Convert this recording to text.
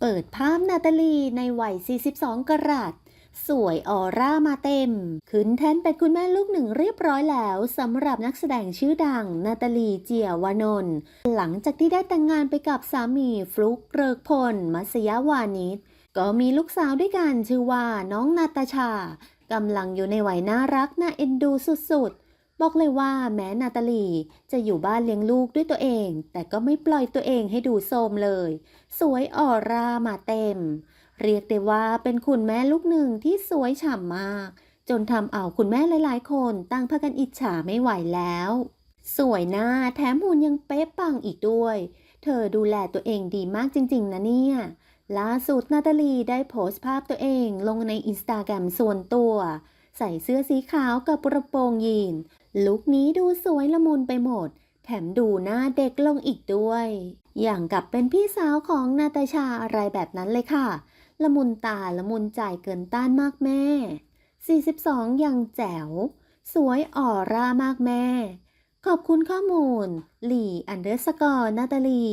เปิดภาพนาตาลีในวัย 42 กรัตสวยออร่ามาเต็ม ขึ้นแท่นเป็นคุณแม่ลูกหนึ่งเรียบร้อยแล้วสำหรับนักแสดงชื่อดัง นาตาลีเจียวานนท์หลังจากที่ได้แต่งงานไปกับสามีฟลุกเกริกพล มัสยาวานิชก็มีลูกสาวด้วยกันชื่อว่าน้องนาตาชากำลังอยู่ในวัยน่ารักน่าเอ็นดูสุดๆ บอกเลยว่าแม้นาตาลีจะอยู่บ้านเลี้ยงลูกด้วยตัวเอง แต่ก็ไม่ปล่อยตัวเองให้ดูโทรมเลย สวยออร่ามาเต็ม เรียกได้ว่าเป็นคุณแม่ลูกหนึ่งที่สวยฉ่ำมาก จนทำเอาคุณแม่หลายๆ คนตั้งพากันอิจฉาไม่ไหวแล้ว สวยหน้าแถมหุ่นยังเป๊ะปังอีกด้วย เธอดูแลตัวเองดีมากจริง ๆ นะเนี่ยล่าสุดนาตาลีได้โพสต์ภาพตัวเองลงในอินสตาแกรมส่วนตัว ใส่เสื้อสีขาวกับกระโปรงยีน ลุคนี้ดูสวยละมุนไปหมด แถมดูหน้าเด็กลงอีกด้วย อย่างกับเป็นพี่สาวของนาตาชาอะไรแบบนั้นเลยค่ะ ละมุนตาละมุนใจเกินต้านมากแม่ 42 ยังแจ๋ว สวยออร่ามากแม่ ขอบคุณข้อมูล หลี่อันเดอร์สกอร์นาตาลี